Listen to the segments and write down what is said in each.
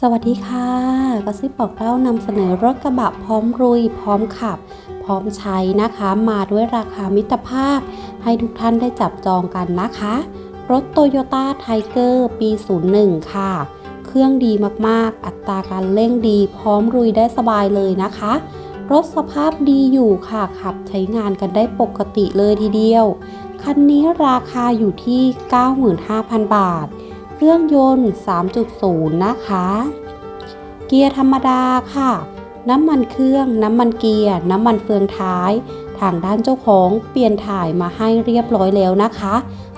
สวัสดีค่ะกระซิบบอกเล่านำเสนอรถกระบะพร้อมรุย พร้อมขับ พร้อมใช้นะคะ มาด้วยราคามิตรภาพ ให้ทุกท่านได้จับจองกันนะคะ รถโตโยต้าไทเกอร์ปี 01 ค่ะ เครื่องดีมากๆ อัตราการเร่งดีพร้อมรุยได้สบายเลยนะคะ รถสภาพดีอยู่ค่ะ ขับใช้งานกันได้ปกติเลยทีเดียว คันนี้ราคาอยู่ที่ 95,000 บาท เครื่องยนต์ 3.0 นะคะ เกียร์ธรรมดาค่ะ น้ำมันเครื่อง น้ำมันเกียร์ น้ำมันเฟืองท้าย ทางด้านเจ้าของเปลี่ยนถ่ายมาให้เรียบร้อยแล้วนะคะ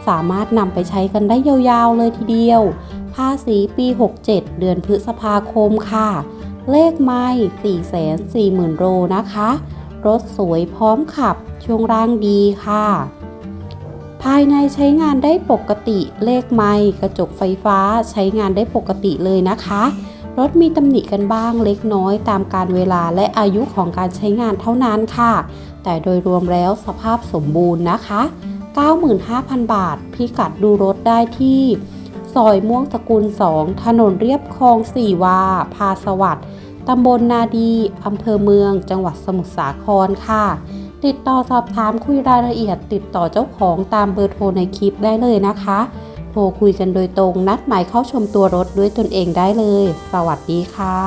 สามารถนำไปใช้กันได้ยาวๆเลยทีเดียว ภาษีปี 67 เดือนพฤษภาคมค่ะ เลขไม่440,000โลนะคะ รถสวยพร้อมขับ ช่วงล่างดีค่ะ ภายในใช้งานได้ปกติเลขไม้กระจกไฟฟ้าใช้งานได้ปกติเลยนะคะ รถมีตำหนิกันบ้างเล็กน้อยตามการเวลาและอายุของการใช้งานเท่านั้นค่ะ แต่โดยรวมแล้วสภาพสมบูรณ์นะคะ 95,000 บาท พิกัดดูรถได้ที่ซอยม่วงสกุล2 ถนนเรียบคลอง4วา พาสวัสดิ์ตำบลนาดี อำเภอเมือง จังหวัดสมุทรสาครค่ะ ติดต่อสอบถามคุยรายละเอียด ติดต่อเจ้าของตามเบอร์โทรในคลิปได้เลยนะคะ โทรคุยกันโดยตรงนัดหมายเข้าชมตัวรถด้วยตนเองได้เลย สวัสดีค่ะ